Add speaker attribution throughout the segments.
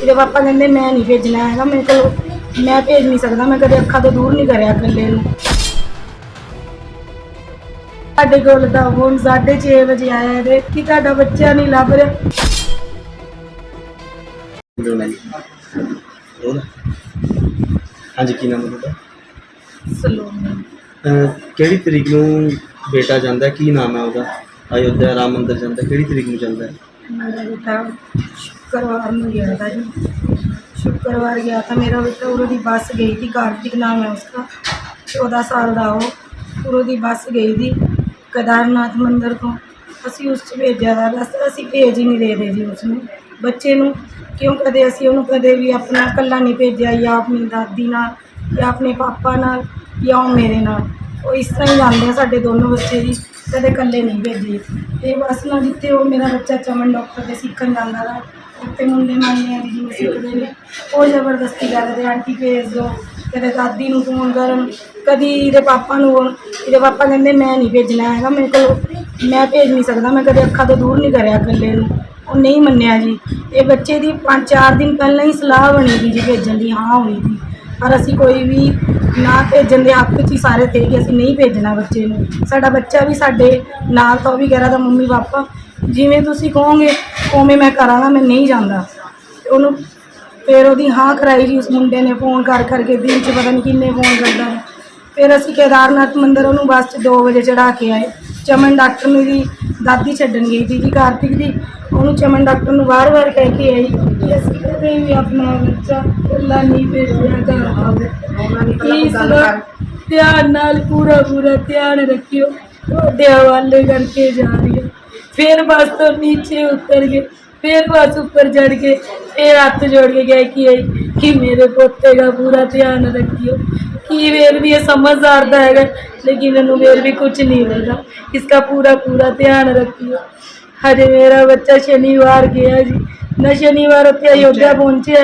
Speaker 1: ਇਹਦੇ ਪਾਪਾ ਕਹਿੰਦੇ ਮੈਂ ਨਹੀਂ ਭੇਜਣਾ ਹੈਗਾ ਮੇਰੇ ਕੋਲ ਮੈਂ ਭੇਜ ਨਹੀਂ ਸਕਦਾ ਮੈਂ ਕਦੇ ਅੱਖਾਂ ਤੋਂ ਦੂਰ ਨਹੀਂ ਕਰਿਆ ਇਕੱਲੇ ਨੂੰ। ਸਾਡੇ ਕੋਲ ਤਾਂ ਹੁਣ 6:30 ਵਜੇ ਆਇਆ ਇਹਦੇ ਕਿ ਤੁਹਾਡਾ ਬੱਚਾ ਨਹੀਂ ਲੱਭ ਰਿਹਾ।
Speaker 2: ਬੋਲ ਹਾਂਜੀ ਕੀ ਨਾਮ ਹੈ ਤੁਹਾਡਾ?
Speaker 1: ਸਲੋਨੀ।
Speaker 2: ਅਹ ਕਿਹੜੀ ਤਰੀਕ ਨੂੰ ਬੇਟਾ ਜਾਂਦਾ ਹੈ? ਕੀ ਨਾਮ ਹੈ ਉਹਦਾ? ਅਯੋਧਿਆ ਰਾਮ ਮੰਦਿਰ ਜਾਂਦਾ ਹੈ? ਕਿਹੜੀ ਤਰੀਕ ਨੂੰ ਜਾਂਦਾ ਹੈ?
Speaker 1: मेरा बेटा शुक्रवार में गया था जी शुक्रवार गया था मेरा बेटा उरो दी बस गई थी कार्तिक नाम है उसका चौदह साल का वो उरो दी बस गई थी केदारनाथ मंदिर को ਅਸੀਂ ਉਸ 'ਚ ਭੇਜਿਆ ਦਾ ਬਸ ਅਸੀਂ ਭੇਜ ਹੀ ਨਹੀਂ ਦੇ ਰਹੇ ਜੀ ਉਸਨੂੰ ਬੱਚੇ ਨੂੰ ਕਿਉਂ ਕਦੇ ਅਸੀਂ ਉਹਨੂੰ ਕਦੇ ਵੀ ਆਪਣਾ ਇਕੱਲਾ ਨਹੀਂ ਭੇਜਿਆ ਜਾਂ ਆਪਣੀ ਦਾਦੀ ਨਾਲ ਜਾਂ ਆਪਣੇ ਪਾਪਾ ਨਾਲ ਜਾਂ ਉਹ ਮੇਰੇ ਨਾਲ ਉਹ ਇਸ ਤਰ੍ਹਾਂ ਹੀ ਜਾਂਦੇ ਆ ਸਾਡੇ ਦੋਨੋਂ ਬੱਚੇ ਜੀ, ਕਦੇ ਇਕੱਲੇ ਨਹੀਂ ਭੇਜੇ। ਤੇ ਬਸ ਨਾ ਜਿੱਥੇ ਉਹ ਮੇਰਾ ਬੱਚਾ ਚਮਨ ਡਾਕਟਰ ਦੇ ਸਿੱਖਣ ਜਾਂਦਾ ਵਾ, ਉੱਥੇ ਮੁੰਡੇ ਮੰਨਦੇ ਆ ਵੀ ਜਿਵੇਂ ਸਿੱਖਦੇ ਨੇ, ਉਹ ਜ਼ਬਰਦਸਤੀ ਕਰਦੇ ਆਂਟੀ ਭੇਜ ਦਿਓ ਕਦੇ ਦਾਦੀ ਨੂੰ ਫੋਨ ਕਰਨ, ਕਦੀ ਇਹਦੇ ਪਾਪਾ ਨੂੰ ਫੋਨ ਇਹਦੇ ਪਾਪਾ ਕਹਿੰਦੇ ਮੈਂ ਨਹੀਂ ਭੇਜਣਾ ਹੈਗਾ, ਮੇਰੇ ਕੋਲ ਮੈਂ ਭੇਜ ਨਹੀਂ ਸਕਦਾ, ਮੈਂ ਕਦੇ ਅੱਖਾਂ ਤੋਂ ਦੂਰ ਨਹੀਂ ਕਰਿਆ ਇਕੱਲੇ ਨੂੰ। ਉਹ ਨਹੀਂ ਮੰਨਿਆ ਜੀ। ਇਹ ਬੱਚੇ ਦੀ 5-4 ਦਿਨ ਪਹਿਲਾਂ ਹੀ ਸਲਾਹ ਬਣੀ ਦੀ ਜੀ ਭੇਜਣ ਦੀ, ਹਾਂ ਹੋਈ ਸੀ। ਪਰ ਅਸੀਂ ਕੋਈ ਵੀ ਨਾ ਭੇਜਣ ਦੇ ਹੱਕ 'ਚ ਹੀ ਸਾਰੇ ਥੇ ਕਿ ਅਸੀਂ ਨਹੀਂ ਭੇਜਣਾ ਬੱਚੇ ਨੂੰ। ਸਾਡਾ ਬੱਚਾ ਵੀ ਸਾਡੇ ਨਾਲ ਤਾਂ ਉਹ ਵੀ ਕਹਿ ਰਿਹਾ ਤਾਂ ਮੰਮੀ ਪਾਪਾ, ਜਿਵੇਂ ਤੁਸੀਂ ਕਹੋਗੇ, ਉਵੇਂ ਮੈਂ ਕਰਾਂਗਾ, ਮੈਂ ਨਹੀਂ ਜਾਂਦਾ। ਤੇ ਉਹਨੂੰ ਫਿਰ ਉਹਦੀ ਹਾਂ ਕਰਾਈ ਜੀ, ਉਸ ਮੁੰਡੇ ਨੇ ਫੋਨ ਕਰ ਕਰਕੇ ਦਿਨ 'ਚ ਪਤਾ ਨਹੀਂ ਕਿੰਨੇ ਫੋਨ ਕਰਦਾ। ਫਿਰ ਅਸੀਂ ਕੇਦਾਰਨਾਥ ਮੰਦਿਰ ਉਹਨੂੰ ਬੱਸ 'ਚ 2 ਵਜੇ ਚੜਾ ਕੇ ਆਏ। ਚਮਨ ਡਾਕਟਰ ਨੂੰ ਦੀ ਦਾਦੀ ਛੱਡਣ ਗਈ ਸੀ ਜੀ ਕਾਰਤਿਕ ਦੀ। ਉਹਨੂੰ ਚਮਨ ਡਾਕਟਰ ਨੂੰ ਵਾਰ-ਵਾਰ ਕਹਿ ਕੇ ਆਈ ਕਿ ਅਸੀਂ ਕਦੇ ਵੀ ਆਪਣਾ ਬੱਚਾ ਇਕੱਲਾ ਨਹੀਂ ਭੇਜਿਆ ਘਰ ਪਲੀਜ਼ ਧਿਆਨ ਨਾਲ ਪੂਰਾ ਪੂਰਾ ਧਿਆਨ ਰੱਖਿਓ। ਤੁਹਾਡੇ ਹਵਾਲੇ ਕਰਕੇ ਜਾ ਰਹੀ ਹੈ। ਫਿਰ ਬਸ ਤੋਂ ਨੀਚੇ ਉਤਰ ਕੇ ਫਿਰ ਬਸ ਉੱਪਰ ਚੜ ਕੇ ਫਿਰ ਹੱਥ ਜੋੜ ਕੇ ਗਏ ਕਿ ਇਹ ਕਿ ਮੇਰੇ ਪੋਤੇ ਦਾ ਪੂਰਾ ਧਿਆਨ ਰੱਖਿਓ। कि वेर भी ये समझदार है लेकिन इन्हों वेर भी कुछ नहीं लगा इसका पूरा पूरा ध्यान रखियो हजे मेरा बच्चा शनिवार गया जी मैं शनिवार उत्थे अयोध्या पहुंचे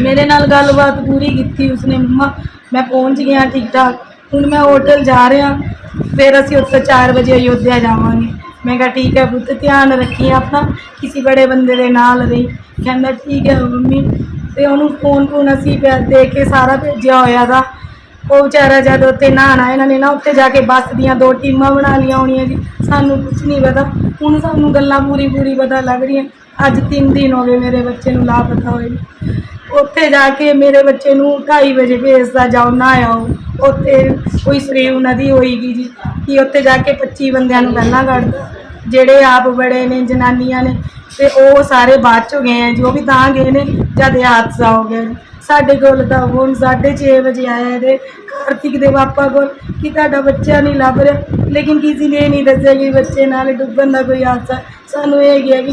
Speaker 1: मेरे नाल गलबात पूरी की उसने मम्मा मैं पहुंच गया ठीक ठाक ਹੁਣ ਮੈਂ ਹੋਟਲ ਜਾ ਰਿਹਾ ਫਿਰ ਅਸੀਂ ਉੱਥੇ 4 ਵਜੇ ਅਯੋਧਿਆ ਜਾਵਾਂਗੇ ਮੈਂ ਕਿਹਾ ਠੀਕ ਹੈ ਪੁੱਤ ਧਿਆਨ ਰੱਖੀ ਆਪਣਾ ਕਿਸੇ ਬੜੇ ਬੰਦੇ ਦੇ ਨਾਲ ਰਹੀ ਕਹਿੰਦਾ ਠੀਕ ਹੈ ਮੰਮੀ ਤੇ ਉਹਨੂੰ ਫੋਨ ਫੋਨ ਅਸੀਂ ਪਿਆ ਦੇ ਕੇ ਸਾਰਾ ਭੇਜਿਆ ਹੋਇਆ ਦਾ ਉਹ ਵਿਚਾਰਾ ਜਦ ਉੱਥੇ ਨਹਾਣਾ ਇਹਨਾਂ ਨੇ ਨਾ ਉੱਥੇ ਜਾ ਕੇ ਬੱਸ ਦੀਆਂ ਦੋ ਟੀਮਾਂ ਬਣਾ ਲਈਆਂ ਹੋਣੀਆਂ ਜੀ। ਸਾਨੂੰ ਕੁਝ ਨਹੀਂ ਪਤਾ। ਹੁਣ ਸਾਨੂੰ ਗੱਲਾਂ ਪੂਰੀ ਪੂਰੀ ਪਤਾ ਲੱਗ ਰਹੀਆਂ। ਅੱਜ 3 ਦਿਨ ਹੋ ਗਏ ਮੇਰੇ ਬੱਚੇ ਨੂੰ ਲਾਪਤਾ ਹੋਏ ਉੱਥੇ ਜਾ ਕੇ ਮੇਰੇ ਬੱਚੇ ਨੂੰ 2:30 ਵਜੇ ਭੇਜਦਾ ਜਾਓ, ਨਾ ਉੱਥੇ ਕੋਈ ਸਰੀਵ ਨਦੀ ਹੋਏਗੀ ਜੀ। ਕਿ ਉੱਥੇ ਜਾ ਕੇ 25 ਬੰਦਿਆਂ ਨੂੰ ਪਹਿਲਾਂ ਕੱਢਦਾ। ਜਿਹੜੇ ਆਪ ਬੜੇ ਨੇ, ਜਨਾਨੀਆਂ ਨੇ, ਤੇ ਉਹ ਸਾਰੇ ਬਾਅਦ ਚੋਂ ਗਏ ਆ ਜੀ। ਉਹ ਵੀ ਤਾਂ ਗਏ ਨੇ। ਜਦ ਇਹ ਹਾਦਸਾ ਹੋ ਗਿਆ ਸਾਡੇ ਕੋਲ ਤਾਂ ਹੁਣ 6:30 ਵਜੇ ਆਇਆ ਇਹਦੇ। ਕਾਰਤਿਕ ਦੇ ਪਾਪਾ ਕੋਲ ਕਿ ਤੁਹਾਡਾ ਬੱਚਾ ਨਹੀਂ ਲੱਭ ਰਿਹਾ। ਲੇਕਿਨ ਕਿਸੇ ਨੇ ਇਹ ਨਹੀਂ ਦੱਸਿਆ ਕਿ ਬੱਚੇ ਨਾਲ ਡੁੱਬਣ ਦਾ ਕੋਈ ਹਾਦਸਾ। ਸਾਨੂੰ ਇਹ ਗਿਆ ਕਿ